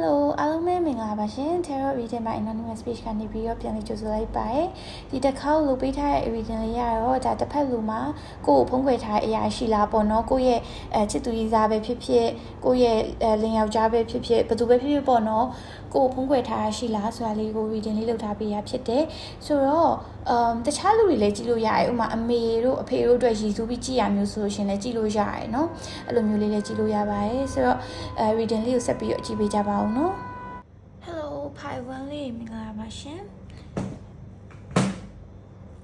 Hello အားလုံးပဲမင်္ဂလာပါရှင် Tarot Reading by Anonymous Page ကနေပြီးတော့ပြန်လည်ကြိုဆိုလိုက်ပါတယ်ဒီတစ်ခေါက်လုပ်ပေးထားတဲ့ reading လေးရတော့ဒါတစ်ဖက်လူမှာကိုယ့်ကိုဖုံးကွယ်ထားတဲ့အရာရှိလားပေါ့နော်ကိုယ့်ရဲ့အဲချစ်သူကြီးစားပဲဖြစ်ဖြစ်ကိုယ့်ရဲ့အဲလင်ယောက်ျားပဲဖြစ်ဖြစ်ဘယ်သူပဲဖြစ်ဖြစ်ပေါ့နော်ကိုယ့်ကိုဖုံးကွယ်ထားတာရှိလားဆိုတာလေးကို reading လေးလုပ်ထားပေးရဖြစ်တယ်ဆိုတော့အမ်တခြားလူတွေလည်းကြည့်လို့ရတယ်ဥပမာအမေတို့အဖေတို့အတွက်ရည်စူးပြီးကြည့်ရမျိုးဆိုလို့ရှင်လည်းကြည့်လို့ရတယ်เนาะအဲ့လိုမျိုးလေးလည်းကြည့်လို့ရပါတယ်ဆိုတော့အဲ reading လေးကိုဆက်ပြီးတော့ကြည့်ပေးကြပါဦးเนาะ Hello ဖိုင်ဝန်လေးမင်္ဂလာပါရှင်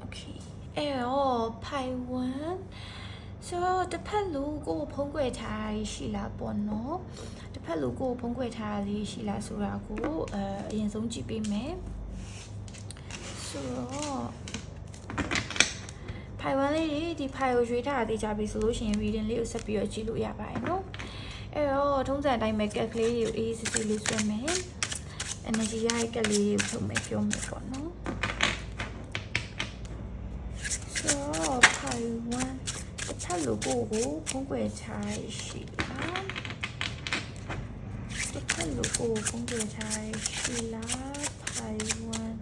Okay အဲ့တော့ဖိုင်ဝန် ဆိုတော့တစ်ဖက်လူကိုဖုံးကွယ်ထားတာရှိလားပေါ့နော်တစ်ဖက်လူကိုဖုံးကွယ်ထားတာလေးရှိလားဆိုတာကိုအဲအရင်ဆုံးကြည့်ပေးမယ်ဆိုတော့ဖိုင်ဝန်လေးတွေဒီဖိုင်ကိုရွေးထားတာသိကြပြီဆိုလို့ရှိရင် reading လေးကိုဆက်ပြီးတော့ကြည့်လို့ရပါတယ်နော်အဲ့တော့ထုံးစံအတိုင်းပဲကက်ကလေးတွေကိုအေးစစ်စစ်လေးဆွဲမယ် energy ရတဲ့ကက်လေးကိုထုတ်မယ်ပြောမယ်ပေါ့နော်ဆိုတော့ဖိုင်ဝန်တစ်ချက် လိုကိုကိုဖုံးကွယ်ထားရရှိလားတစ်ချက်လိုကိုဖုံးကွယ်ထားရရှိလားဖိုင်ဝန်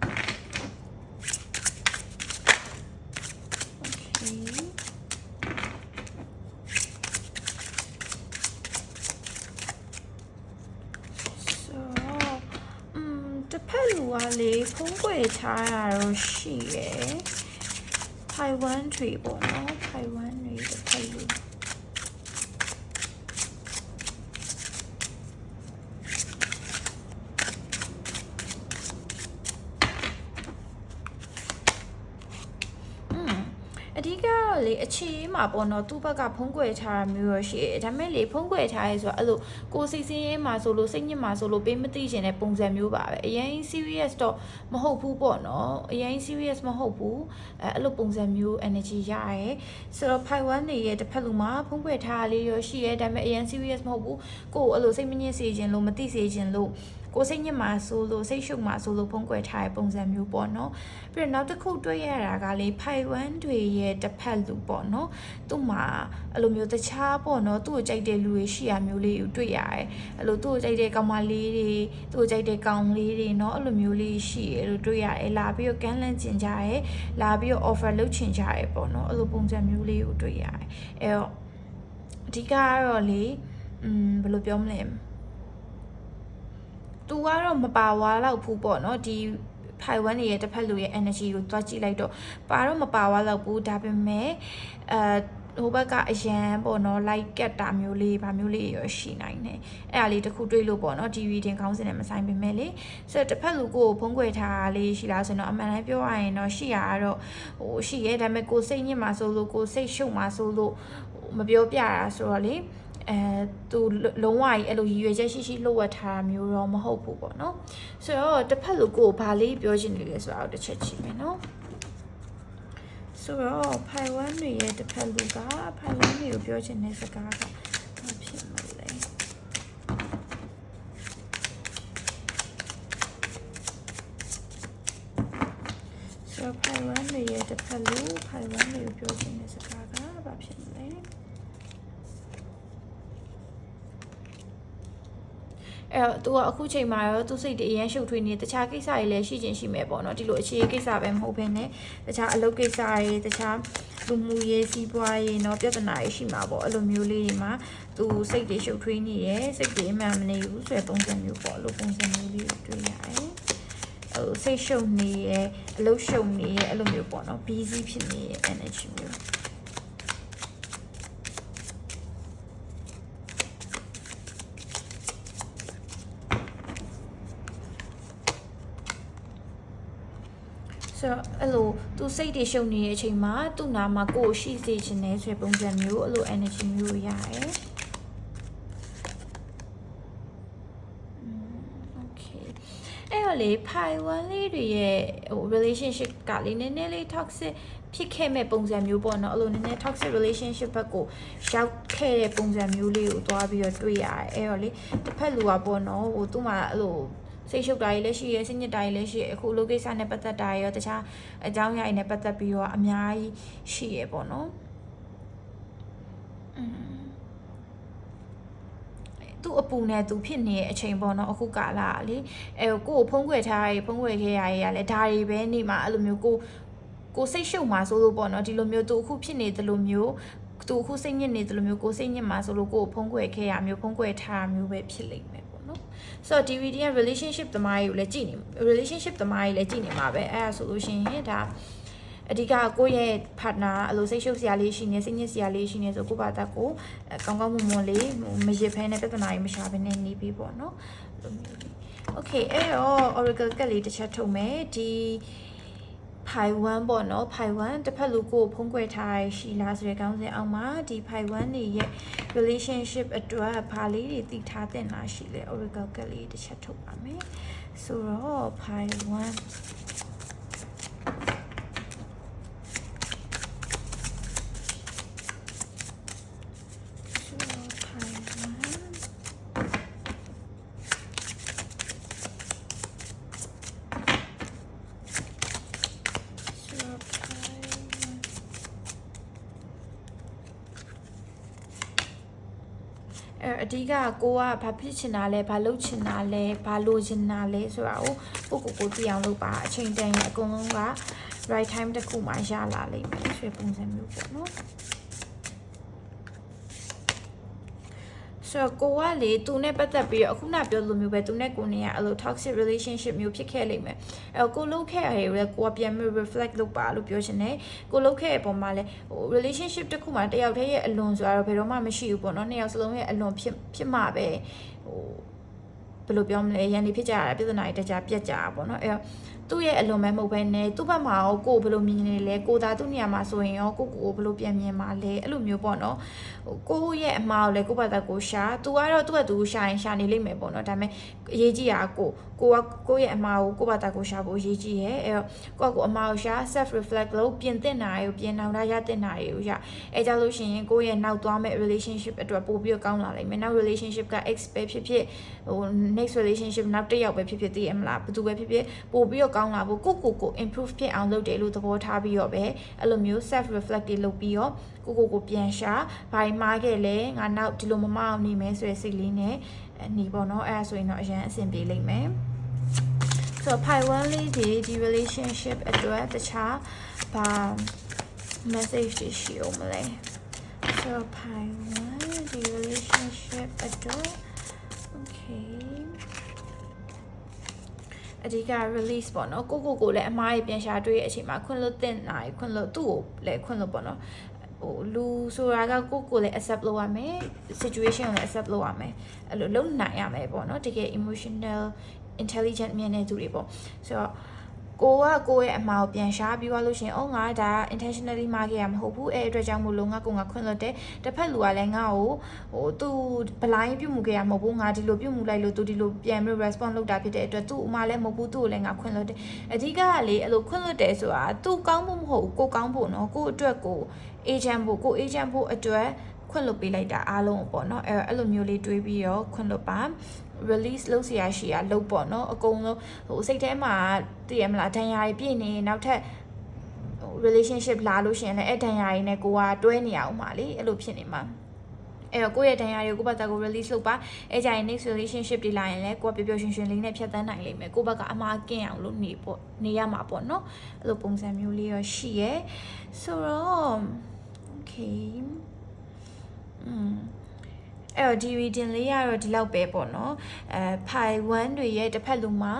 Okay ဆိုတော့อืมတစ်ဖက်လူကလေဖုံးကွယ်ထားတာတော့ရှိရယ်ထိုင်ဝမ်တွေပေါ့နော် ထိုင်ဝမ်တွေတစ်ဖက်လူอืมအဓိကတော့လေအခြေအေးမှာပေါ့နော်သူ့ဘက်ကဖုံးကွယ်ထားတာမျိုးရရှိတယ်ဒါပေမဲ့လေဖုံးကွယ်ထားရဲဆိုတော့အဲ့လိုကိုယ်စိတ်ဆင်းရဲမှာဆိုလို့စိတ်ညစ်မှာဆိုလို့ပေးမသိချင်တဲ့ပုံစံမျိုးပါပဲအရင် serious တော့မဟုတ်ဘူးပေါ့နော်အရင် serious မဟုတ်ဘူး အဲအဲ့လိုပုံစံမျိုး energy ရရဲဆိုတော့ fight one နေရဲ့တစ်ဖက်လူမှာဖုံးကွယ်ထားလေးရောရှိရဲဒါပေမဲ့အရင် serious မဟုတ်ဘူးကိုယ်အဲ့လိုစိတ်မညစ်စေခြင်းလို့မသိစေခြင်းလို့ကိုစိတ်ညစ်မှာဆိုလို့စိတ်ရှုပ်မှာဆိုလို့ဖုံးကွယ်ထားတဲ့ပုံစံမျိုးပေါ့နော်ပြီးတော့နောက်တစ်ခုတွေ့ရတာကလေဖိုင်ဝမ်တွေရဲ့တစ်ဖက်လူပေါ့နော်သူ့မှာအဲ့လိုမျိုးတခြားပေါ့နော်သူ့ကိုကြိုက်တဲ့လူတွေရှိရမျိုးလေးကိုတွေ့ရတယ်အဲ့လိုသူ့ကိုကြိုက်တဲ့ကောင်မလေးတွေသူ့ကိုကြိုက်တဲ့ကောင်လေးတွေနော်အဲ့လိုမျိုးလေးရှိရလို့တွေ့ရတယ်လာပြီးတော့ကန်းလန့်ကျင်ကြရဲလာပြီးတော့ offer လုပ်ချင်ကြရဲပေါ့နော်အဲ့လိုပုံစံမျိုးလေးကိုတွေ့ရတယ်အဲ့တော့အဓိကကတော့လေอืมဘယ်လိုပြောမလဲသူကတော့မပါဝါတော့ဘူးပေါ့နော်ဒီဖိုင်ဝမ်ရဲ့တစ်ဖက်လူရဲ့ energy ကိုတွားကြည့်လိုက်တော့ပါတော့မပါဝါတော့ဘူးဒါပေမဲ့အဲ ဟိုဘက်ကအရန်ပေါ့နော် like ကတ်တာမျိုးလေးဗာမျိုးလေးရရှိနိုင်တယ်အဲ့ဒါလေးတစ်ခုတွေးလို့ပေါ့နော် TV တင်ခေါင်းစဉ်နဲ့မဆိုင်ပေမဲ့လေဆိုတော့တစ်ဖက်လူကိုဖုံးကွယ်ထားတာလေးရှိလားဆိုတော့အမှန်တမ်းပြောရရင်တော့ရှိရတော့ဟိုရှိရဲဒါပေမဲ့ကိုစိတ်ညစ်မှာဆိုလို့ကိုစိတ်ရှုပ်မှာဆိုလို့မပြောပြတာဆိုတော့လေအဲသူလုံးဝကြီးအဲ့လိုရည်ရွယ်ချက်ရှိရှိလှုပ်ဝက်ထားတာမျိုးတော့မဟုတ်ဘူးပေါ့နော်ဆိုတော့တစ်ဖက်လူကိုဘာလေးပြောချင်နေလဲဆိုတော့တစ်ချက်ကြည့်မယ်နော် ဆိုတော့ဖိုင်ဝမ်တွေရဲ့တစ်ဖက်လူကဖိုင်ဝမ်တွေကိုပြောချင်တဲ့စကားကဘာဖြစ်မလဲဆိုတော့ဖိုင်ဝမ်တွေရဲ့တစ်ဖက်လူဖိုင်ဝမ်တွေကိုပြောချင်တဲ့စကားကဘာဖြစ်မလဲ အဲ့တော့ तू ကအခုချိန်မှာတော့သူစိတ်တွေအရင်ရှုပ်ထွေးနေတခြားကိစ္စတွေလည်းရှိချင်းရှိမယ်ပေါ့နော်ဒီလိုအခြေကိစ္စပဲမဟုတ်ဘဲနဲ့တခြားအလုပ်ကိစ္စတွေတခြားလူမှုရေးစီးပွားရေးเนาะပြဿနာတွေရှိမှာပေါ့အဲ့လိုမျိုးလေးတွေမှာ तू စိတ်တွေရှုပ်ထွေးနေရယ်စိတ်တွေအမှန်မနေဘူးဆိုတဲ့ပုံစံမျိုးပေါ့အဲ့လိုပုံစံမျိုးလေးကိုတွေ့ရတယ်ဟိုစိတ်ရှုပ်နေရယ်အလုပ်ရှုပ်နေရယ်အဲ့လိုမျိုးပေါ့နော် busy ဖြစ်နေရယ် energy မျိုး ဆိုတော့အဲ့လိုသူစိတ်တွေရှုပ်နေတဲ့အချိန်မှာသူ့နာမှာကိုယ်ရှိစေချင်တယ်ဆိုတဲ့ပုံစံမျိုးအဲ့လို energy မျိုးရတယ်อืม okay အဲ့တော့လေဖိုင်ဝမ်လေးတွေရဲ့ဟို relationship ကလေနည်းနည်းလေး toxic ဖြစ်ခဲ့မဲ့ပုံစံမျိုးပေါ့နော်အဲ့လိုနည်းနည်း toxic relationship ဘက်ကိုရောက်ခဲ့တဲ့ပုံစံမျိုးလေးကိုသွားပြီးတော့တွေ့ရတယ်အဲ့တော့လေတစ်ဖက်လူကပေါ့နော်ဟိုသူ့မှာအဲ့လို စိတ်ရှုပ်တာတွေလည်းရှိရယ်စိတ်ညစ်တာတွေလည်းရှိရယ်အခုလိုကိစ္စနဲ့ပတ်သက်တာရောတခြားအကြောင်းအရာတွေနဲ့ပတ်သက်ပြီးတော့အများကြီးရှိရယ်ပေါ့နော်อืมသူ့အပူနဲ့သူဖြစ်နေတဲ့အချိန်ပေါ့နော်အခုကာလကလေအဲကိုကိုဖုံးကွယ်ထားရဖုံးကွယ်ခဲ့ရရလဲဒါတွေပဲနေမှာအဲ့လိုမျိုးကိုကိုစိတ်ရှုပ်မှာဆိုလို့ပေါ့နော်ဒီလိုမျိုးသူအခုဖြစ်နေတယ်လို့မျိုးသူအခုစိတ်ညစ်နေတယ်လို့မျိုးကိုစိတ်ညစ်မှာဆိုလို့ကိုကိုဖုံးကွယ်ခဲ့ရမျိုးဖုံးကွယ်ထားမျိုးပဲဖြစ်လိမ့်မယ်ပေါ့ နော်ဆိုတော့ DVD က relationship သမားကြီးကိုလည်းကြည့်နေ relationship သမားကြီးလည်းကြည့်နေမှာပဲအဲ့ဒါဆိုလို့ရှိရင်ဒါအဓိကကိုယ့်ရဲ့ partner အဲ့လိုစိတ်ရှုပ်စရာလေးရှိနေစိတ်ညစ်စရာလေးရှိနေဆိုကိုယ့်ဘာသာကိုအဲကောင်းကောင်းမွန်မွန်လေးဟိုမရစ်ဖဲနဲ့ပြဿနာကြီးမရှာဘဲနဲ့နေပြီးပေါ့နော်အဲ့လိုမျိုးလေး Okay အဲ့တော့ Oracle ကတ်လေးတစ်ချက်ထုတ်မယ်ဒီ ဖိုင်1ပေါ့နော်ဖိုင်1တစ်ဖက်လူကိုဖုံးကွယ်ထားရရှိလားဆိုတဲ့ကောင်းစဉ်အောက်မှာဒီဖိုင်1နေရဲ့ relationship အတွက်ဘာလေးတွေသိထားတဲ့လားရှိလဲ Oracle ကတ်လေးတစ်ချက်ထုတ်ပါမယ်ဆိုတော့ဖိုင်1ဆိုတော့ဖိုင်1 အဲအ ဓိကကိုကဘာဖြစ်ချင်တာလဲဘာလုပ်ချင်တာလဲဘာလိုချင်တာလဲဆိုတာကိုကိုကိုကိုသိအောင်လုပ်ပါအချိန်တန်ရင်အကုန်လုံးက right time တစ်ခုမှရလာလိမ့်မယ်ဆိုတဲ့ပုံစံမျိုးပေါ့နော်ဆိုတော့ကိုကလေသူနဲ့ပတ်သက်ပြီးတော့အခုနပြောလိုမျိုးပဲသူနဲ့ကိုနေရအဲ့လို toxic relationship မျိုးဖြစ်ခဲ့လိမ့်မယ် အဲ့တော့ကိုလုပ်ခဲ့ရတယ်လေကိုကပြန်ပြီး reflect လုပ်ပါလို့ပြောချင်တယ်ကိုလုပ်ခဲ့တဲ့ပုံမှာလဲဟို relationship တစ်ခုမှတယောက်တည်းရဲ့အလွန်ဆိုတာတော့ဘယ်တော့မှမရှိဘူးပေါ့နော်နှစ်ယောက်စလုံးရဲ့အလွန်ဖြစ်ဖြစ်မှပဲဟိုဘယ်လိုပြောမလဲရန်နေဖြစ်ကြရတာပြဿနာတွေတကြပြက်ကြတာပေါ့နော်အဲ့တော့သူ့ရဲ့အလွန်မဲ့မဟုတ်ပဲနဲ့သူ့ဘက်မှာရောကိုယ်ဘယ်လိုမြင်နေလဲကိုသာသူ့နေရာမှာဆိုရင်ရောကိုကိုကိုဘယ်လိုပြန်မြင်မှာလဲအဲ့လိုမျိုးပေါ့နော်ဟိုကိုယ့်ရဲ့အမှားကိုလည်းကိုယ့်ဘာသာကိုရှာသူကတော့သူ့ရဲ့သူရှာရင်ရှာနေလိမ့်မယ်ပေါ့နော်ဒါပေမဲ့အရေးကြီးတာကို ကိုကကိုယ့်ရဲ့အမှားကိုကိုယ့်ဘာသာကိုရှာဖို့အရေးကြီးရဲ့အဲ့တော့ကိုယ့်ကိုအမှားကိုရှာ self reflect လုပ်ပြင်သင့်တာတွေကိုပြင်အောင်တာရသင့်တာတွေကိုရအဲကြလို့ရှိရင်ကိုယ့်ရဲ့နောက်သွားမဲ့ relationship အတွက်ပို့ပြီးကောင်းလာလိမ့်မယ်နောက် relationship က ex ပဲဖြစ်ဖြစ်ဟို next relationship နောက်တစ်ယောက်ပဲဖြစ်ဖြစ်သိရမလားဘယ်သူပဲဖြစ်ဖြစ်ပို့ပြီးတော့ကောင်းလာဖို့ကိုကိုကို improve ဖြစ်အောင်လုပ်တယ်လို့သဘောထားပြီးတော့ပဲအဲ့လိုမျိုး self reflect တွေလုပ်ပြီးတော့ကိုကိုကိုပြန်ရှာဘာမှားခဲ့လဲငါနောက်ဒီလိုမမအောင်နေမယ်ဆိုတဲ့စိတ်လေးနဲ့နေပေါ့နော်အဲ့ဒါဆိုရင်တော့အရင်အဆင်ပြေလိမ့်မယ် ဆိုတော့ pi 1လေးဒီဒီ relationship အတွက်တခြားဘာ message တွေရှိအောင်မလဲဆိုတော့ pi 1ဒီ relationship အတွက် okay အဓိက release ပေါ့နော်ကိုကိုကိုလည်းအမားကြီးပြန်ရှာတွေ့ရဲ့အချိန်မှာခွင့်လွတ်တဲ့နိုင်ခွင့်လွတ်သူ့ကိုလည်းခွင့်လွတ်ပေါ့နော်ဟိုလူဆိုတာကကိုကိုလည်း accept လုပ်ရမယ် situation ကိုလည်း accept လုပ်ရမယ်အဲ့လိုလုပ်နိုင်ရမယ်ပေါ့နော်တကယ် emotional intelligent မြင်တဲ့သူတွေပေါ့ဆိုတော့ကိုကကိုရဲ့အမှားကိုပြန်ရှားပြီးသွားလို့ရှရင်အော်ငါဒါ intentionally မှားခဲ့ရမဟုတ်ဘူးအဲ့အတွက်ကြောင့်မို့လို့ငါကိုငါခွင့်လွတ်တယ်တစ်ဖက်လူကလည်းငါ့ကိုဟိုသူဘလိုင်းပြုတ်မှုခဲ့ရမဟုတ်ဘူးငါဒီလိုပြုတ်မှုလိုက်လို့သူဒီလိုပြန်ပြီး response လုပ်တာဖြစ်တဲ့အတွက်သူ့အမှားလည်းမဟုတ်ဘူးသူ့ကိုလည်းငါခွင့်လွတ်တယ်အဓိကကလေအဲ့လိုခွင့်လွတ်တယ်ဆိုတာသူကောင်းဖို့မဟုတ်ဘူးကိုကောင်းဖို့နော်ကိုအတွက်ကို agent ဖို့ကို agent ဖို့အတွက် ခွင့်လွတ်ပေးလိုက်တာအားလုံးပေါ့နော်အဲ့အဲ့လိုမျိုးလေးတွေးပြီးတော့ခွင့်လွတ်ပါ release လုပ်เสียရှိရလုပ်ပေါ့နော်အကုန်လုံးဟိုစိတ်ထဲမှာသိရမလားဒဏ်ရာတွေပြည့်နေနောက်ထပ်ဟို relationship လာလို့ရှိရင်လည်းအဲ့ဒဏ်ရာတွေနဲ့ကိုကတွဲနေအောင်ပါလေအဲ့လိုဖြစ်နေမှာအဲ့တော့ကိုယ့်ရဲ့ဒဏ်ရာတွေကိုကိုယ့်ဘက်ကကို release လုပ်ပါအဲ့ကြရင် next relationship တွေလာရင်လည်းကိုကပျော်ပျော်ရွှင်ရွှင်လေးနဲ့ဖြတ်သန်းနိုင်လိမ့်မယ်ကိုယ့်ဘက်ကအမှားကင်းအောင်လို့နေပေါ့နေရမှာပေါ့နော်အဲ့လိုပုံစံမျိုးလေးရောရှိရယ်ဆိုတော့ okay อืมအဲ့တော့ဒီ reading လေးကတော့ဒီလောက်ပဲပေါ့နော်အဲ pi 1တွေရဲ့တစ်ဖက်လူမှာ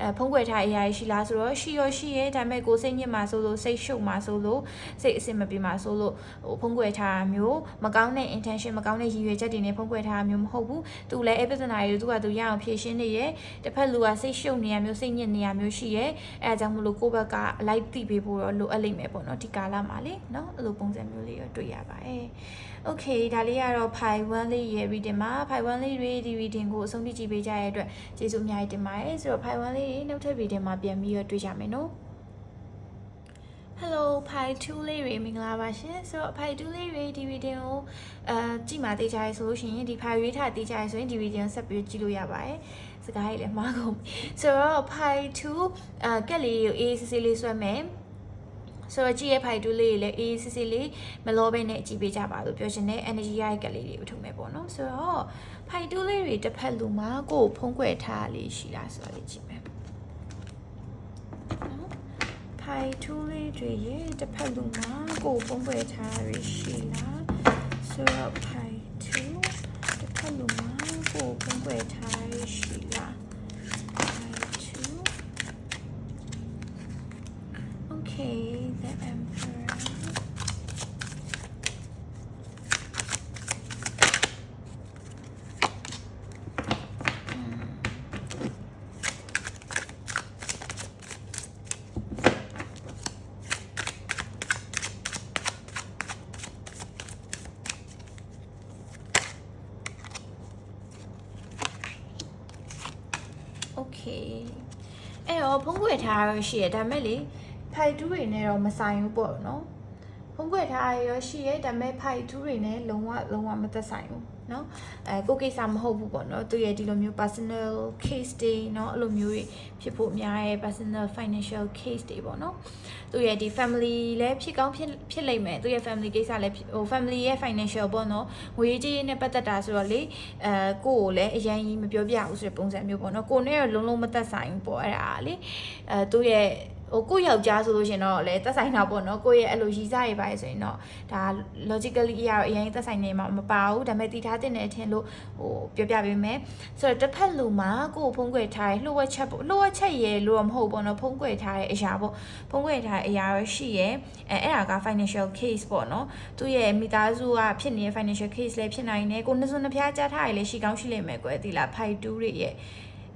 အဲဖုံးကွယ်ထားအရာရှိလားဆိုတော့ရှိရောရှိရဲဒါပေမဲ့ကိုစိတ်ညစ်မှာဆိုလို့စိတ်ရှုပ်မှာဆိုလို့စိတ်အဆင်မပြေမှာဆိုလို့ဟိုဖုံးကွယ်ထားတာမျိုးမကောင်းတဲ့ intention မကောင်းတဲ့ရည်ရွယ်ချက်တွေနဲ့ဖုံးကွယ်ထားတာမျိုးမဟုတ်ဘူးသူလည်းအဲ့ပြဿနာတွေသူကသူရအောင်ဖြေရှင်းနေရဲတစ်ဖက်လူကစိတ်ရှုပ်နေရမျိုးစိတ်ညစ်နေရမျိုးရှိရဲအဲအကြောင်းမလို့ကိုယ့်ဘက်ကလိုက်တိပေးဖို့တော့လိုအပ်လိမ့်မယ်ပေါ့နော်ဒီကာလမှာလေနော်အဲ့လိုပုံစံမျိုးလေးရောတွေ့ရပါတယ် Okay ဒါလေးကတော့ pi 1လေးရဲ့ reading မှာ pi 1လေးတွေဒီ reading ကိုအဆုံးထိကြည့်ပေးကြရတဲ့အတွက်ကျေးဇူးအများကြီးတင်ပါတယ်ဆိုတော့ pi 1လေးနောက်ထပ် reading မှာပြန်ပြီးတော့တွေ့ကြမယ်နော် Hello pi 2လေးတွေမင်္ဂလာပါရှင်ဆိုတော့ pi 2လေးတွေဒီ reading ကိုအဲကြည့်မှသိကြရဆိုလို့ရှိရင်ဒီ pi ရွေးထားသိကြရဆိုရင်ဒီ reading ကိုဆက်ပြီးကြည့်လို့ရပါတယ်စကားကြီးလည်းမှားကုန်ပြီဆိုတော့ pi 2အဲကက်လေးကိုအေးစစ်စစ်လေးဆွဲမယ်ဆိုတော့ကြည့်ရဖိုက်တူးလေးတွေလည်းအေးစစ်စစ်လေးမလောဘဲနဲ့ကြည့်ပေးကြပါလို့ပြောချင်တယ် energy ရတဲ့ကလေးတွေကိုထုံမယ်ပေါ့နော်ဆိုတော့ဖိုက်တူးလေးတွေတစ်ဖက်လူမှာကိုယ်ဖုံးကွယ်ထားလေးရှိလားဆိုတော့လေးကြည့်မယ်နော် ဖိုက်တူးလေးတွေရဲ့တစ်ဖက်လူမှာကိုယ်ဖုံးကွယ်ထားရရှိလားဆိုတော့ဖိုက်တူးတစ်ဖက်လူမှာကိုယ်ဖုံးကွယ်ထားရရှိလား ဖိုက်တူး Okay, the emperor. Okay. အဲ့တော့ ဖုံးကွယ်ထားရရှိရဒါမဲ့လေဖိုက်တူးတွေနဲ့တော့မဆိုင်ဘူးပေါ့နော်ဖုံးကွယ်ထားရရှိရဒါမဲ့ဖိုက်တူးတွေနဲ့လုံးဝလုံးဝမသက်ဆိုင်ဘူး เนาะအဲကိုကိစ္စမဟုတ်ဘူးပေါ့เนาะသူရဲ့ဒီလိုမျိုး personal case တွေเนาะအဲ့လိုမျိုးတွေဖြစ်ဖို့အများရဲ့ personal financial case တွေပေါ့เนาะသူရဲ့ဒီ family လည်းဖြစ်ကောင်းဖြစ်ဖြစ်လိမ့်မယ်သူရဲ့ family ကိစ္စလည်းဖြစ်ဟို family ရဲ့ financial ပေါ့เนาะငွေကြေးနဲ့ပတ်သက်တာဆိုတော့လေအဲကိုကိုလည်းအရင်ကြီးမပြောပြဘူးဆိုတဲ့ပုံစံမျိုးပေါ့เนาะကိုနဲ့တော့လုံးလုံးမသက်ဆိုင်ဘူးပေါ့အဲ့ဒါလေအဲသူရဲ့ ဟိုကိုယ့်ယောက်ျားဆိုလို့ရှင်တော့လည်းသက်ဆိုင်တာပေါ့နော်ကိုယ့်ရဲ့အဲ့လိုရည်စားရပါဆိုရင်တော့ဒါ logically အရာတော့အရင်သက်ဆိုင်နေမှာမပါဘူးဒါပေမဲ့တည်ထားတဲ့အထင်လို့ဟိုပြောပြပေးမယ်ဆိုတော့တစ်ဖက်လူမှာကိုယ့်ဖုံးကွယ်ထားတဲ့လှုပ်ဝက်ချက်ပေါ့လှုပ်ဝက်ချက်ရယ်လို့တော့မဟုတ်ပေါ့နော်ဖုံးကွယ်ထားတဲ့အရာပေါ့ဖုံးကွယ်ထားတဲ့အရာရရှိရယ်အဲအဲ့ဒါက financial case ပေါ့နော်သူ့ရဲ့မိသားစုကဖြစ်နေတဲ့ financial case လည်းဖြစ်နိုင်တယ်ကိုနှစ်စုနှစ်ဖျားကြားထားရလည်းရှိကောင်းရှိလိမ့်မယ်ကွယ်ဒီလားဖိုက်တူးတွေရဲ့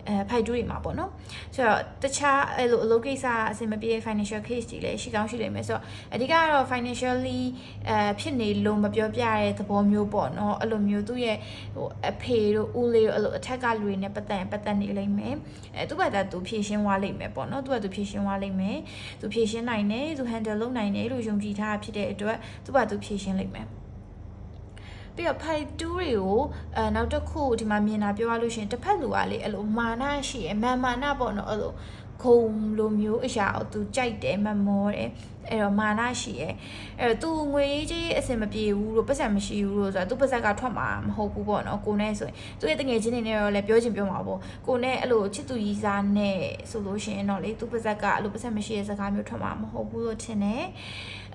အဲဖိုက်တူးတွေမှာပေါ့နော်ဆိုတော့တခြားအဲ့လိုအလုပ်ကိစ္စအဆင်မပြေ financial case တွေလည်းရှိကောင်းရှိလိမ့်မယ်ဆိုတော့အဓိကတော့ financially အဲဖြစ်နေလို့မပြောပြတဲ့သဘောမျိုးပေါ့နော်အဲ့လိုမျိုးသူ့ရဲ့ဟိုအဖေတို့ဦးလေးတို့အဲ့လိုအထက်ကလူတွေနဲ့ပတ်သက်ပတ်သက်နေလိမ့်မယ်အဲသူ့ဘာသာသူဖြည့်ရှင်းသွားလိမ့်မယ်ပေါ့နော်သူကသူဖြည့်ရှင်းသွားလိမ့်မယ်သူဖြည့်ရှင်းနိုင်တယ်သူ handle လုပ်နိုင်တယ်လို့ယုံကြည်ထားဖြစ်တဲ့အတွက်သူ့ဘာသူဖြည့်ရှင်းလိမ့်မယ် ပြီးတော့ဖိုက်တူးတွေကိုအဲနောက်တစ်ခုဒီမှာမြင်တာပြောရလို့ရှရင်တစ်ဖက်လူကလေအဲ့လိုမာနရှိရမာမာနပေါ့နော်အဲ့လိုခုံလိုမျိုးအရာကိုသူကြိုက်တယ်မမောတယ်အဲ့တော့မာနရှိရဲအဲ့တော့သူငွေကြီးအဆင်မပြေဘူးလို့ပတ်စံမရှိဘူးလို့ဆိုတာသူပတ်စက်ကထွက်မှာမဟုတ်ဘူးပေါ့နော်ကိုနဲ့ဆိုရင်သူရဲ့တငယ်ချင်းတွေနဲ့တော့လည်းပြောချင်ပြောမှာပေါ့ကိုနဲ့အဲ့လိုချစ်သူရီစားနဲ့ဆိုလို့ရှိရင်တော့လေသူပတ်စက်ကအဲ့လိုပတ်စံမရှိတဲ့စကားမျိုးထွက်မှာမဟုတ်ဘူးလို့ထင်တယ်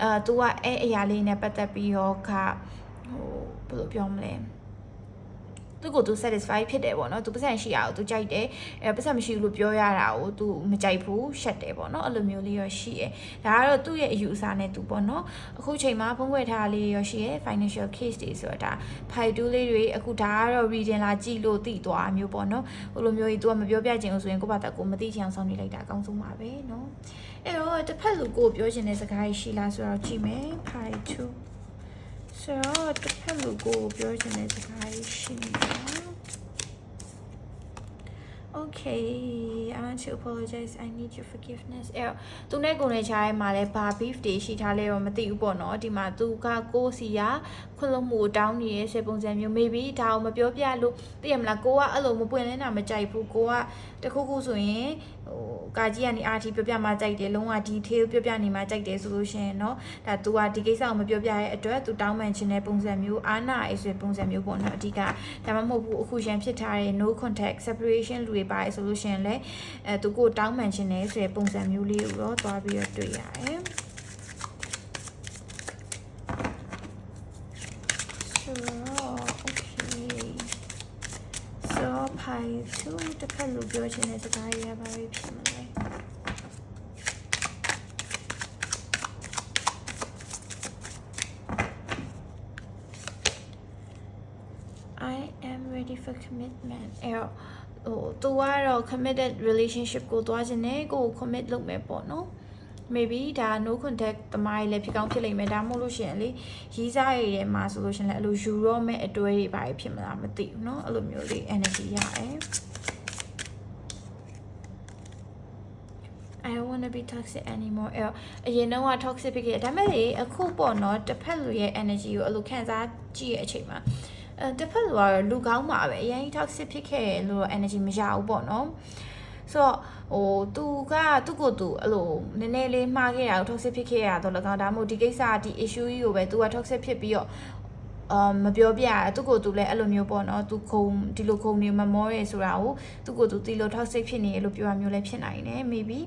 အဲသူကအဲ့အရာလေးနဲ့ပတ်သက်ပြီးတော့ကဟို ဘယ်လိုပြောမလဲသူကိုသူ satisfy ဖြစ်တယ်ပေါ့နော်သူပတ်စံရှိရအောင်သူကြိုက်တယ်အဲပတ်စံမရှိဘူးလို့ပြောရတာကိုသူမကြိုက်ဘူးရှက်တယ်ပေါ့နော်အဲ့လိုမျိုးလေးရရှိရဒါကတော့သူ့ရဲ့အယူအဆနဲ့သူပေါ့နော်အခုချိန်မှာဖုံးကွယ်ထားလေးရရှိရ financial case တွေဆိုတာဒါဖိုက်တူးလေးတွေအခုဒါကတော့ reading လာကြည့်လို့သိသွားမျိုးပေါ့နော်ဟိုလိုမျိုးကြီး तू ကမပြောပြချင်ဘူးဆိုရင်ကိုယ့်ဘာသာကိုမသိချင်အောင်ဆောင်နေလိုက်တာအကောင်းဆုံးပါပဲနော်အဲ့တော့တစ်ဖက်လူကိုပြောချင်တဲ့စကားရှိလားဆိုတော့ကြည့်မယ်ဖိုက်တူး ဆိုတော့တစ်ဖက်လူကိုပြောချင်တဲ့စကားရှိလား Okay, I want to apologize. I need your forgiveness. အဲ့တော့သူနဲ့ကိုယ်နဲ့ချားရဲမှာလဲဘာ beef တွေရှိထားလဲတော့မသိဘူးပေါ့နော်ဒီမှာသူကကိုစီရခွင့်လို့မှုတောင်းနေတဲ့စေပုံစံမျိုး maybe ဒါအောင်မပြောပြလို့သိရမလားကိုကအဲ့လိုမပွင့်လင်းတာမကြိုက်ဘူးကိုကတခုခုဆိုရင်ဟို ကာကြီးကနေအာတီပြောပြမှကြိုက်တယ်လုံးဝ detail ပြောပြနေမှကြိုက်တယ်ဆိုလို့ရှိရင်เนาะဒါ तू ကဒီကိစ္စကိုမပြောပြရဲ့အတွက် तू တောင်းပန်ခြင်းတဲ့ပုံစံမျိုးအာနာအဲ့ဆိုပုံစံမျိုးပေါ့နော်အဓိကဒါမှမဟုတ်ဘူးအခုရန်ဖြစ်ထားတဲ့ no contact separation လူတွေပါတယ်ဆိုလို့ရှိရင်လည်းအဲ तू ကိုတောင်းပန်ခြင်းတဲ့ဆိုတဲ့ပုံစံမျိုးလေးကိုတော့တွားပြီးတော့တွေ့ရတယ် ဆိုဖိုင်သူတစ်ခါလူပြောချင်တဲ့စကားရပါပြီဖြစ်မလဲ I am ready for commitment အဲ့တော့ဟိုသူကတော့ committed relationship ကိုတွားခြင်းနဲ့ကိုကို commit လုပ်မယ်ပေါ့နော် maybe ဒါ no contact တမိုင်းလည်းဖြစ်ကောင်းဖြစ်လိမ့်မယ်ဒါမှမဟုတ်လို့ရှိရင်လေရီးစားရည်ထဲမှာဆိုလို့ရှိရင်လည်းအဲ့လိုယူရောမဲ့အတွဲတွေပါဖြစ်မလားမသိဘူးเนาะအဲ့လိုမျိုးလေး energy ရတယ် I don't want to be toxic anymore အဲ့တော့အရင်တော့က toxic ဖြစ်ခဲ့တယ်ဒါပေမဲ့လေအခုပေါ့နော်တစ်ဖက်လူရဲ့ energy ကိုအဲ့လိုခံစားကြည့်ရတဲ့အချိန်မှာအဲတစ်ဖက်လူကတော့လူကောင်းပါပဲအရင် toxic ဖြစ်ခဲ့လို့ energy မရဘူးပေါ့နော် ဆိုတော့ဟိုသူကသူ့ကိုယ်သူအဲ့လိုနည်းနည်းလေးမှားခဲ့ရအောင် toxic ဖြစ်ခဲ့ရတော့လည်းကောင်းဒါမှမဟုတ်ဒီကိစ္စဒီ issue ကြီးကိုပဲသူက toxic ဖြစ်ပြီးတော့အာမပြောပြရသူ့ကိုယ်သူလည်းအဲ့လိုမျိုးပေါ့နော်သူခုံဒီလိုခုံနေမမောရဲဆိုတာကိုသူ့ကိုယ်သူတီလို toxic ဖြစ်နေရလို့ပြောရမျိုးလည်းဖြစ်နိုင်တယ် maybe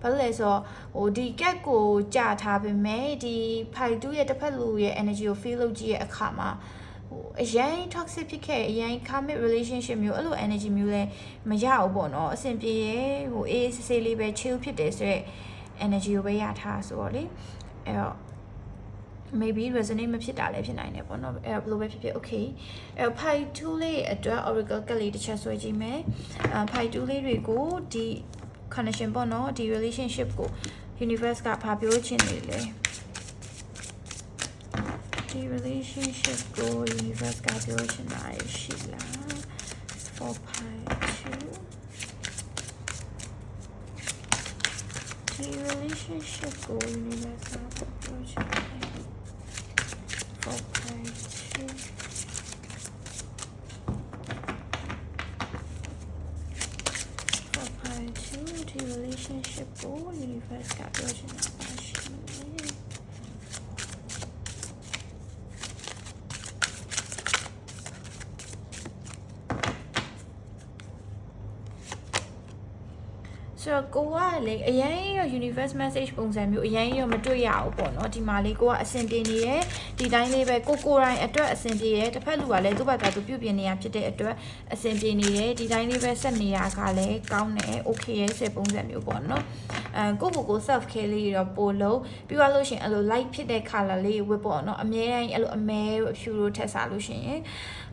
ဘာလို့လဲဆိုတော့ဟိုဒီ cat ကိုကြာထားပေမဲ့ဒီဖိုင်တူရဲ့တစ်ဖက်လူရဲ့ energy ကို feel လုပ်ကြည့်ရဲ့အခါမှာ ဟိုအရင် toxic ဖြစ်ခဲ့အရင် karmic relationship မျိုးအဲ့လို energy မျိုးလဲမရဘူးပေါ့နော်အဆင်ပြေရဲ့ဟိုအေးဆေးဆေးလေးပဲ chill ဖြစ်တယ်ဆိုတော့ energy ကိုပဲရထားဆိုတော့လေအဲ့တော့ maybe resonate မဖြစ်တာလည်းဖြစ်နိုင်တယ်ပေါ့နော်အဲ့တော့ဘယ်လိုပဲဖြစ်ဖြစ် okay အဲ့တော့ pi 2လေးအတွက် oracle ကလေးတစ်ချက်ဆွဲကြည့်မယ်အဲ pi 2လေးတွေကိုဒီ connection ပေါ့နော်ဒီ relationship ကို universe ကဘာပြောချင်နေလဲ ဒီ relationship ကို universe ကပြောချင်တာရှိလား for pi 2ဒီ relationship ကို universe ကဘာပြောချင်လဲ for pi 2 for pi 2ဒီ relationship ကို universe ကပြောချင်တာပါရှိတယ် ဆိုတော့ကိုကလေအရင်ရော universe message ပုံစံမျိုးအရင်ရောမတွေ့ရဘူးပေါ့နော်ဒီမှာလေးကိုကအဆင်ပြေနေတယ်ဒီတိုင်းလေးပဲကိုကိုတိုင်းအတွက်အဆင်ပြေတယ်တစ်ဖက်လူကလည်းသူ့ဘာသာသူပြုတ်ပြနေရဖြစ်တဲ့အတွက်အဆင်ပြေနေတယ်ဒီတိုင်းလေးပဲဆက်နေရကလည်းကောင်းတယ် okay ရဲ့ဆက်ပုံစံမျိုးပေါ့နော် အဲကိုကိုကို self care လေးတော့ပို့လို့ပြီးသွားလို့ရှရင်အဲ့လို light ဖြစ်တဲ့ color လေးဝတ်ပေါ့နော်အမြဲတမ်းအဲ့လိုအမဲအဖြူတို့ထက်စားလို့ရှရင်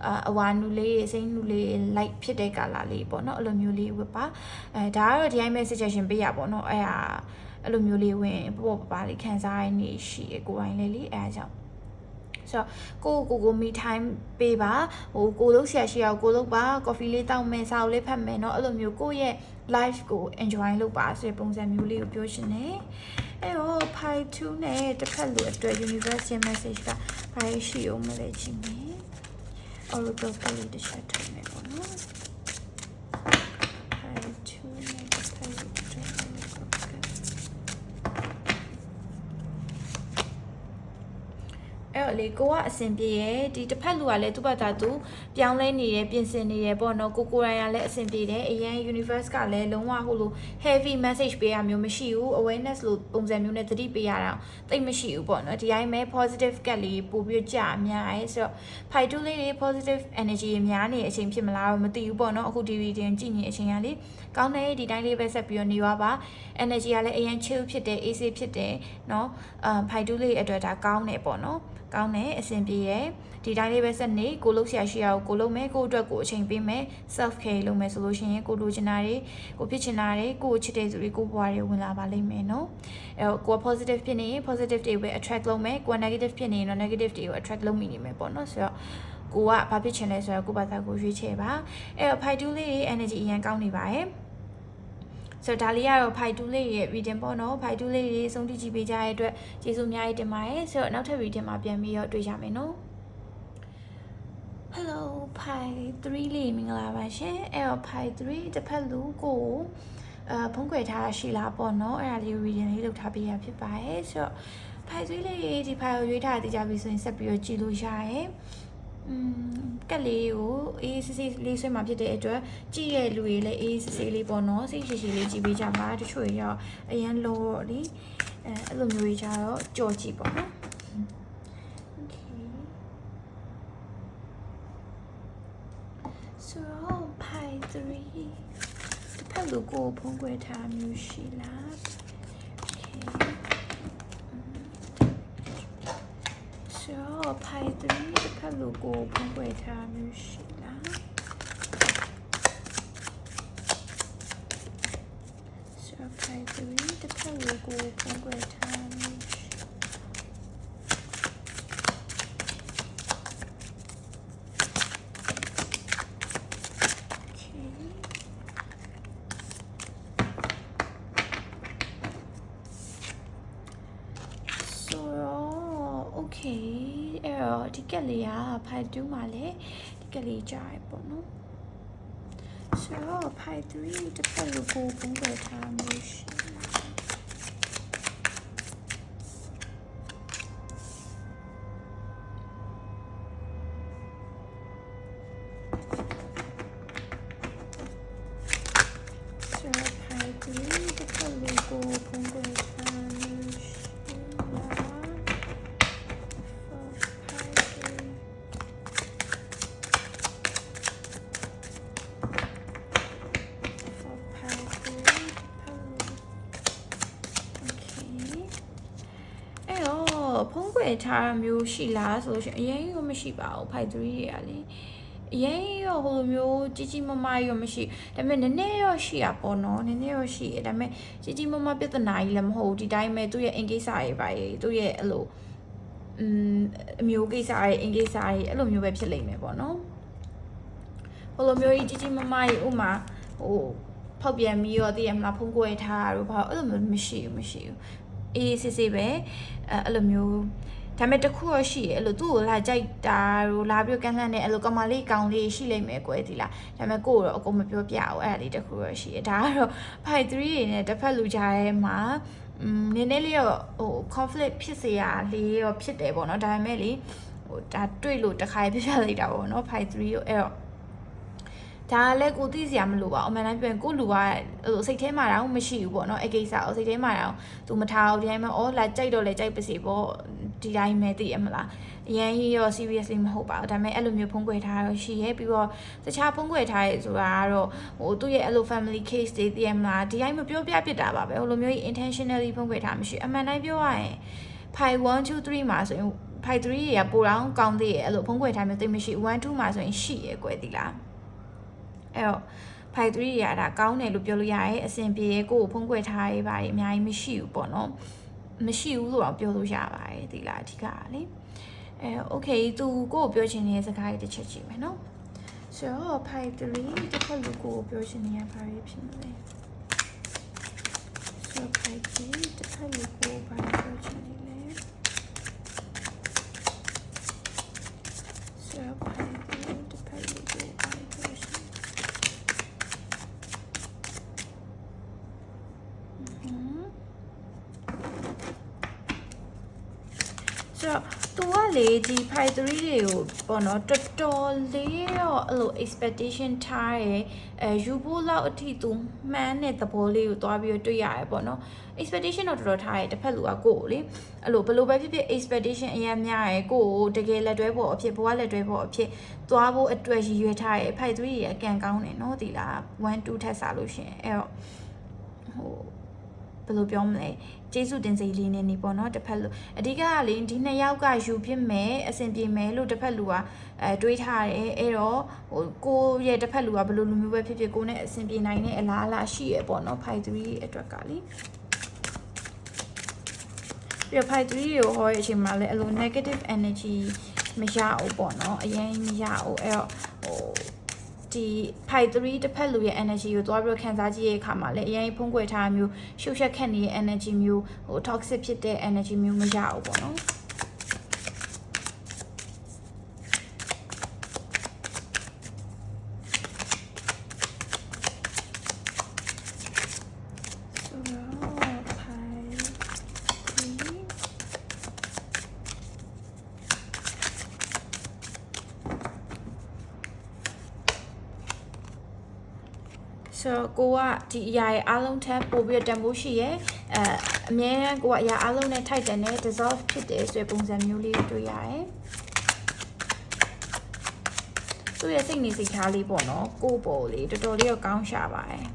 အာအဝါနူလေးစိမ့်နူလေး light ဖြစ်တဲ့ color လေးပေါ့နော်အဲ့လိုမျိုးလေးဝတ်ပါအဲဒါကတော့ဒီတိုင်းပဲ suggestion ပေးရပေါ့နော်အဲ့ဟာအဲ့လိုမျိုးလေးဝင်ပေါ့ပေါ့ပါလေးခံစားရနေရှိရကိုယ်တိုင်လေးလေးအဲအကြောင်း ဆိုတော့ကိုကိုကိုမီထိုင်းပေးပါဟိုကိုလုံးဆရာရှိအောင်ကိုလုံးပါကော်ဖီလေးတောက်မယ်စာအုပ်လေးဖတ်မယ်เนาะအဲ့လိုမျိုးကိုရဲ့ life ကို enjoy လုပ်ပါဆိုတဲ့ပုံစံမျိုးလေးကိုပြောရှင်နေအဲ့တော့ pi 2နဲ့တစ်ဖက်လူအတွက် universal message ကဘာရှိအောင်မလဲချင်းနေ oracle ကလေးတစ်ချက်ထုတ် အဲ့တော့လေကိုကအဆင်ပြေရဲ့ဒီတစ်ဖက်လူကလည်းသူ့ဘာသာသူပြောင်းလဲနေတယ်ပြင်ဆင်နေတယ်ပေါ့နော်ကိုကိုရိုင်းကလည်းအဆင်ပြေတယ်အရင် universe ကလည်းလုံးဝဟိုလို heavy message ပေးရမျိုးမရှိဘူး awareness လို့ပုံစံမျိုးနဲ့သတိပေးရတာတိတ်မရှိဘူးပေါ့နော်ဒီတိုင်းပဲ positive ကလေးပို့ပြီးကြာအများရဲဆိုတော့ fight 2လေးတွေ positive energy အများနေအချိန်ဖြစ်မလားတော့မသိဘူးပေါ့နော်အခု DVD တင်ကြည့်နေအချိန်ကလေ ကောင်းတယ်ဒီတိုင်းလေးပဲဆက်ပြီးတော့နေရပါ energy ကလည်းအရင် chill ဖြစ်တယ် AC ဖြစ်တယ်เนาะအမ် fight 2လေးအတွက်ဒါကောင်းတယ်ပေါ့နော်ကောင်းတယ်အဆင်ပြေရယ်ဒီတိုင်းလေးပဲဆက်နေကိုလုံးဆရာရှိရအောင်ကိုလုံးမယ်ကိုအတွက်ကိုအချိန်ပေးမယ် self care လုပ်မယ်ဆိုလို့ရှိရင်ကိုလိုချင်တာတွေကိုဖြစ်ချင်တာတွေကိုချစ်တဲ့သူတွေကိုဘွားတွေဝင်လာပါလိမ့်မယ်နော်အဲတော့ကိုက positive ဖြစ်နေရင် positive တွေပဲ attract လုပ်မယ်ကိုက negative ဖြစ်နေရင်တော့ negative တွေကို attract လုပ်မိနေမယ်ပေါ့နော်ဆိုတော့ကိုကဘာဖြစ်ချင်လဲဆိုတော့ကိုဘာသာကိုရွေးချယ်ပါအဲ့တော့ fight 2လေး energy အရင်ကောင်းနေပါရဲ့ ဆိုတော့ဒါလေးကတော့ fight 2လေးရဲ့ reading ပေါ့နော် fight 2လေးတွေဆုံးဖြတ်ကြည့်ပေးကြတဲ့အတွက်ကျေးဇူးအများကြီးတင်ပါတယ်ဆိုတော့နောက်ထပ် reading မှာပြန်ပြီးတော့တွေ့ကြမယ်နော် Hello pi 3လေးမင်္ဂလာပါရှင်အဲ့တော့ pi 3တစ်ဖက်လူကိုအာဖုံးကွယ်ထားတာရှိလားပေါ့နော်အဲ့ဒါလေး reading လေးလုပ်ထားပေးရဖြစ်ပါတယ်ဆိုတော့ pi 3လေးဒီ pi ကိုရွေးထားတည်ကြပြီဆိုရင်ဆက်ပြီးတော့ကြည့်လို့ရရဲ့อืม ကက်လေးကိုအေးစစ်စစ်လေးဆွဲမှာဖြစ်တဲ့အတွက်ကြည့်ရဲ့လူတွေလည်းအေးစစ်စစ်လေးပေါ့နော်စိတ်ရှိရှိလေးကြည့်ပေးကြပါတချို့ရောအရန်လောတော့လေအဲအဲ့လိုမျိုးကြီးကြတော့ကြော်ကြည့်ပေါ့နော် Okay ဆိုတော့ pi 3တစ်ဖက်လူကိုဖုံးကွယ်ထားမျိုးရှိလား Okay ဆိုတော့ pi 3တစ်ဖက်လူကိုဖုံးကွယ်ထားမျိုးရှိလားဆိုတော့ pi 3တစ်ဖက်လူကိုဖုံးကွယ်ထားမျိုး ရှိ Okay. ဆိုတော့ okay အဲ့တော့ဒီကက်လေးကဖိုင်တူးမှာလေဒီကက်လေးကြားရပေါ့နော်ဆိုတော့ဖိုင်3တစ်ဖက်လူကိုပုံပြထားမျိုးရှိ မျိုးရှိလားဆိုလို့ရှိရင်အရင်ရောမရှိပါဘူးဖိုက်3တွေကလေအရင်ရောဟိုလိုမျိုးကြီးကြီးမားမားရောမရှိဒါပေမဲ့နည်းနည်းရောရှိရပေါ့နော်နည်းနည်းရောရှိရဒါပေမဲ့ကြီးကြီးမားမားပြဿနာကြီးလည်းမဟုတ်ဘူးဒီတိုင်းပဲသူ့ရဲ့အင်ကိစ္စတွေပါရေးသူ့ရဲ့အဲ့လိုอืมအမျိုးကိစ္စတွေအင်ကိစ္စတွေအဲ့လိုမျိုးပဲဖြစ်လိမ့်မယ်ပေါ့နော်ဟိုလိုမျိုးကြီးကြီးကြီးမားမားကြီးဥမာဟိုဖောက်ပြန်ပြီးတော့တည်ရမလားဖုံးကွယ်ထားတာတို့ဘာအဲ့လိုမျိုးမရှိဘူးမရှိဘူးအေးစစ်စစ်ပဲအဲအဲ့လိုမျိုး ဒါပေမဲ့တခုတော့ရှိတယ်အဲ့လိုသူ့ကိုလာကြိုက်တာတို့လာပြီးကန်လှမ်းနေအဲ့လိုကမာလေးကောင်းလေးရှိလိမ့်မယ်ကွယ်ဒီလားဒါပေမဲ့ကိုကတော့အကုန်မပြောပြဘူးအဲ့ဒါလေးတခုတော့ရှိတယ်ဒါကတော့ဖိုက်3တွေနဲ့တစ်ဖက်လူကြားထဲမှာอืมနည်းနည်းလေးတော့ဟို conflict ဖြစ်စေရလေးရောဖြစ်တယ်ပေါ့နော်ဒါပေမဲ့လေဟိုဒါတွေ့လို့တစ်ခါပြပြလိုက်တာပေါ့နော်ဖိုက်3ကိုအဲ့တော့ ဒါလည်းကိုသိစရာမလိုပါဘူးအမှန်တမ်းပြောရင်ကိုလူကအဲ့လိုစိတ်ထဲမှာတော့မရှိဘူးပေါ့နော်အဲ့ကိစ္စကိုစိတ်ထဲမှာတော့သူမထားဘူးဒီတိုင်းမှာအော်လာကြိုက်တော့လေကြိုက်ပါစေပေါ့ဒီတိုင်းပဲသိရမလားအရင်ကြီးရော seriously မဟုတ်ပါဘူးဒါပေမဲ့အဲ့လိုမျိုးဖုံးကွယ်ထားရရှိရဲပြီးတော့တခြားဖုံးကွယ်ထားရဆိုတာကတော့ဟိုသူ့ရဲ့အဲ့လို family case တွေသိရမလားဒီတိုင်းမပြောပြဖြစ်တာပါပဲဟိုလိုမျိုး intentionally ဖုံးကွယ်ထားမရှိအမှန်တိုင်းပြောရရင်ဖိုင်1 2 3မှာဆိုရင်ဖိုင်3တွေကပိုတော့ကောင်းသေးရဲ့အဲ့လိုဖုံးကွယ်ထားမျိုးသိမရှိ1 2မှာဆိုရင်ရှိရဲကွယ်ဒီလား အဲ့တော့ဖိုင်3ရတာကောင်းတယ်လို့ပြောလို့ရတယ်အဆင်ပြေရဲ့ကိုကိုဖုံးကွယ်ထားရေးပါတယ်အများကြီးမရှိဘူးပေါ့နော်မရှိဘူးလို့တော့ပြောလို့ရပါတယ်ဒီလားအဓိကကလေအဲ okay သူကိုကိုပြောချင်တဲ့စကားတွေတစ်ချက်ကြည့်မယ်နော်ဆိုတော့ဖိုင်3တစ်ခါလူကိုပြောချင်နေရပါရဖြစ်မလဲဆိုတော့ဖိုင်3တစ်ခါလူကိုဘာပြောချင်နေလဲဆိုတော့ဖိုင်3တစ်ခါလူကိုဘာပြောချင် ဆိုတော့သူက လေဒီ Pi 3တွေကိုပေါ့နော်တော်တော်လေးတော့အဲ့လို expectation ထားရဲအဲယူဖို့လောက်အထိသူမှန်းတဲ့သဘောလေးကိုသွားပြီးတော့တွေ့ရတယ်ပေါ့နော် expectation တော့တော်တော်ထားရဲတစ်ဖက်လူကကိုကိုလေအဲ့လိုဘယ်လိုပဲဖြစ်ဖြစ် expectation အများများရဲကိုကိုတကယ်လက်တွဲဖို့အဖြစ်ဘဝလက်တွဲဖို့အဖြစ်သွားဖို့အတွက်ရည်ရွယ်ထားရဲ Pi 3တွေအကန်ကောင်းတယ်နော်ဒီလား1 2ထက်စားလို့ရှရင်အဲ့တော့ဟို ဘယ်လိုပြောမလဲကျေးဇူးတင်စိတ်လေးနဲ့နေပေါ့နော်တစ်ဖက်လူအဓိကကလေဒီနှစ်ယောက်ကယူဖြစ်မယ်အဆင်ပြေမယ်လို့တစ်ဖက်လူကအဲတွေးထားတယ်အဲ့တော့ဟိုကိုရဲ့တစ်ဖက်လူကဘယ်လိုလူမျိုးပဲဖြစ်ဖြစ်ကိုနဲ့အဆင်ပြေနိုင်တဲ့အလားအလာရှိရပေါ့နော်ဖိုင်3အတွက်ကလေပြီးတော့ဖိုင်3ကိုဟောရအချိန်မှာလည်းအလို negative energy မရအောင်ပေါ့နော်အရင်မရအောင်အဲ့တော့ဟို ဒီဖိုင်3တစ်ဖက်လူရဲ့ energy ကိုသွားပြီးတော့ခံစားကြည့်ရဲ့အခါမှာလည်းအရင်ဖုံးကွယ်ထားမျိုးရှုပ်ရှက်ခက်နေတဲ့ energy မျိုးဟို toxic ဖြစ်တဲ့ energy မျိုးမရအောင်ပေါ့နော်ဆိုတော့ဖိုင်3 ဆိုတော့ ကိုကဒီအရာရဲ့အားလုံးထပ်ပို့ပြီးတော့တန်ဖိုးရှိရဲ့အဲအမြဲတမ်းကိုကအရာအားလုံးနဲ့ထိုက်တန်တဲ့ dissolve ဖြစ်တယ်ဆိုတဲ့ပုံစံမျိုးလေးကိုတွေ့ရတယ်သူ့ရဲ့စိတ်နေစိတ်ထားလေးပေါ့နော်ကိုပေါ်လေးတော်တော်လေးတော့ကောင်းရှာပါတယ်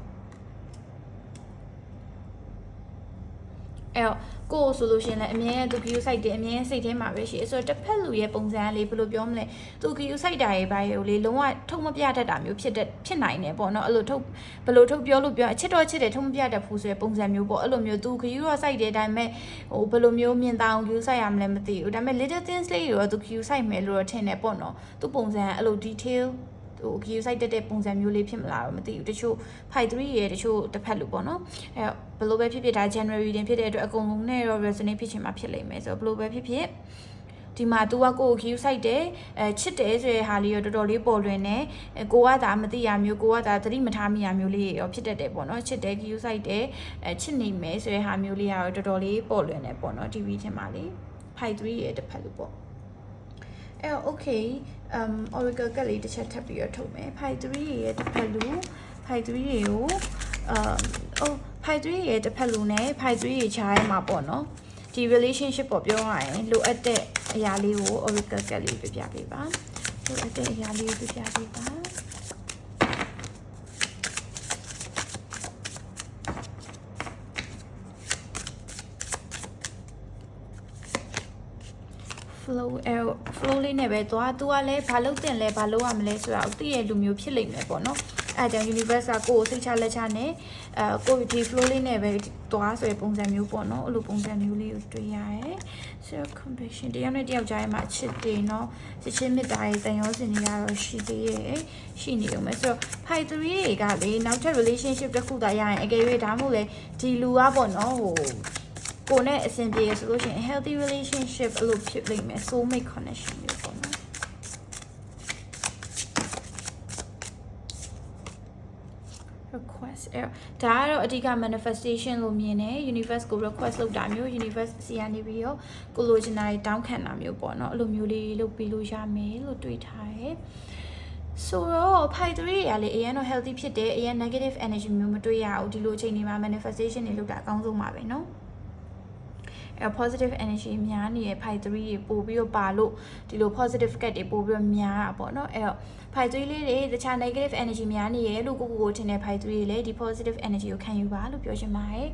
အဲ့တော့ ကိုယ်ဆိုလို့ရှရင်လည်းအမြဲသူ view site တယ်အမြဲစိတ်ထဲမှာပဲရှိအဲ့ဆိုတော့တစ်ဖက်လူရဲ့ပုံစံလေးဘယ်လိုပြောမလဲသူ view site တာရဲ့ဘာရဲ့လေလုံးဝထုတ်မပြတတ်တာမျိုးဖြစ်တဲ့ဖြစ်နိုင်တယ်ပေါ့နော်အဲ့လိုထုတ်ဘယ်လိုထုတ်ပြောလို့ပြောအချစ်တော့ချစ်တယ်ထုတ်မပြတတ်ဘူးဆိုတဲ့ပုံစံမျိုးပေါ့အဲ့လိုမျိုးသူ view တော့ site တယ်ဒါပေမဲ့ဟိုဘယ်လိုမျိုးမြင်တောင် view site ရမလဲမသိဘူးဒါပေမဲ့ little things လေးတွေတော့သူ view site မယ်လို့တော့ထင်တယ်ပေါ့နော်သူပုံစံအဲ့လို detail ဟို view site တက်တဲ့ပုံစံမျိုးလေးဖြစ်မလားတော့မသိဘူးတချို့ fight 3ရဲ့တချို့တစ်ဖက်လို့ပေါ့နော်အဲဘယ်လိုပဲဖြစ်ဖြစ်ဒါ January တင်ဖြစ်တဲ့အတွက်အကုန်လုံးနဲ့တော့ resonate ဖြစ်ချင်မှဖြစ်လိမ့်မယ်ဆိုတော့ဘယ်လိုပဲဖြစ်ဖြစ်ဟဒီမှာ तू ကကိုယ့်ကို view site တယ်အဲချစ်တယ်ဆိုတဲ့ဟာလေးရောတော်တော်လေးပေါ်လွင်နေအဲကိုကဒါမသိရမျိုးကိုကဒါသတိမထားမိရမျိုးလေးရောဖြစ်တတ်တယ်ပေါ့နော်ချစ်တယ် view site တယ်အဲချစ်နေမယ်ဆိုတဲ့ဟာမျိုးလေးရောတော်တော်လေးပေါ်လွင်နေပေါ့နော် TV ထင်ပါလေဖိုက်3ရဲ့တစ်ဖက်လို့ပေါ့အဲ့တော့ okay um oracle ကလေးတစ်ချက်ထပ်ပြီးတော့ထုတ်မယ်ဖိုက်3ရဲ့တစ်ဖက်လို့ဖိုက်3တွေကို um oh ဖိုက်3ရဲ့တစ်ဖက်လို့ ਨੇ ဖိုက်3ရဲ့ခြားထဲမှာပေါ့နော်ဒီ relationship ပေါ့ပြောရရင်လိုအပ်တဲ့အရာလေးကို oracle ကလေးပြပြပေးပါလိုအပ်တဲ့အရာလေးကိုပြပြပေးပါ flow air flow လေးနဲ့ပဲသွား तू ကလည်းဘာလုပ်တင်လဲဘာလုပ်ရမလဲဆိုတာကိုသိရလူမျိုးဖြစ်လိမ့်မယ်ပေါ့နော်အဲဒါကြောင့် universe ကကိုယ်ကိုစိတ်ချလက်ချနဲ့အဲကိုယ်ဒီ flow လေးနဲ့ပဲသွားဆိုတဲ့ပုံစံမျိုးပေါ့နော်အဲ့လိုပုံစံမျိုးလေးကိုတွေ့ရတယ် self compassion တယောက်နဲ့တယောက်ကြားထဲမှာအချစ်တွေနော်ချစ်ချင်းမေတ္တာတွေတန်ရောစင်တွေကတော့ရှိသေးရဲ့ရှိနေုံပဲဆိုတော့ fight 3တွေကလေနောက်ထပ် relationship တစ်ခုသာရရင်အကယ်၍ဒါမှမဟုတ်လေဒီလူကပေါ့နော်ဟို ကိုယ်နဲ့အဆင်ပြေရဆိုလို့ရှိရင် healthy relationship အဲ့လိုဖြစ်လိမ့်မယ် soulmate connection မျိုးပေါ့နော် request အဲ့ဒါကတော့အဓိက manifestation လို့မြင်တယ် universe ကို request လုပ်တာမျိုး universe စီကနေပြီးတော့ကိုလိုချင်တာတွေတောင်းခံတာမျိုးပေါ့နော်အဲ့လိုမျိုးလေးလုပ်ပြီးလို့ရမယ်လို့တွေးထားတယ်ဆိုတော့ဖိုက်3တွေကလေအရင်တော့ healthy ဖြစ်တယ်အရင် negative energy မျိုးမတွေ့ရဘူးဒီလိုအချိန်တွေမှာ manifestation တွေလုပ်တာအကောင်းဆုံးပါပဲเนาะ အဲ positive energy များနေတဲ့ fight 3တွေပို့ပြီးတော့ပါလို့ဒီလို positive cut တွေပို့ပြီးတော့များတာပေါ့နော်အဲ့တော့ fight 3လေးတွေတခြား negative energy များနေရလို့ကိုကိုကိုထင်တဲ့ fight 3တွေလည်းဒီ positive energy ကိုခံယူပါလို့ပြောချင်ပါတယ်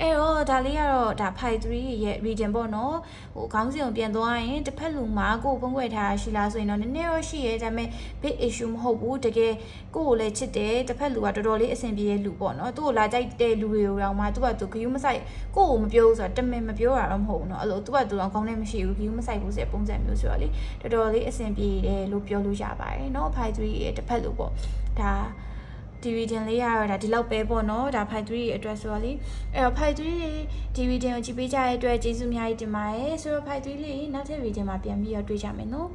အဲတော့ဒါလေးကတော့ဒါ Py3 ရဲ့ region ပေါ့နော်ဟိုခေါင်းစဉ်ကိုပြန်သွားရင်တစ်ဖက်လူမှာကိုယ်ပုံွယ်ထားရှိလားဆိုရင်တော့နည်းနည်းတော့ရှိရဲဒါပေမဲ့ big issue မဟုတ်ဘူးတကယ်ကိုယ်ကိုလည်းချစ်တယ်တစ်ဖက်လူကတော်တော်လေးအဆင်ပြေတဲ့လူပေါ့နော်သူ့ကိုလာကြိုက်တဲ့လူတွေကိုတောင်မှသူ့ကသူဂယုမဆိုင်ကိုယ်ကိုမပြောဘူးဆိုတော့တမင်မပြောတာတော့မဟုတ်ဘူးနော်အဲ့လိုသူ့ကသူတော့ခေါင်းနဲ့မရှိဘူးဂယုမဆိုင်ဘူးဆိုတဲ့ပုံစံမျိုးဆိုတော့လေတော်တော်လေးအဆင်ပြေတယ်လို့ပြောလို့ရပါတယ်နော် Py3 ရဲ့တစ်ဖက်လူပေါ့ဒါ ဒီဗီဒီယိုလေးရတော့ဒါဒီလောက်ပဲပေါ့နော်ဒါဖိုင်3ရဲ့အတွက်ဆိုတော့လေအဲ့တော့ဖိုင်3ရဲ့ဒီဗီဒီယိုကိုကြည့်ပေးကြတဲ့အတွက်ကျေးဇူးအများကြီးတင်ပါတယ်ဆိုတော့ဖိုင်3လေးနောက်ထပ်ဗီဒီယိုမှာပြန်ပြီးတော့တွေ့ကြမယ်နော်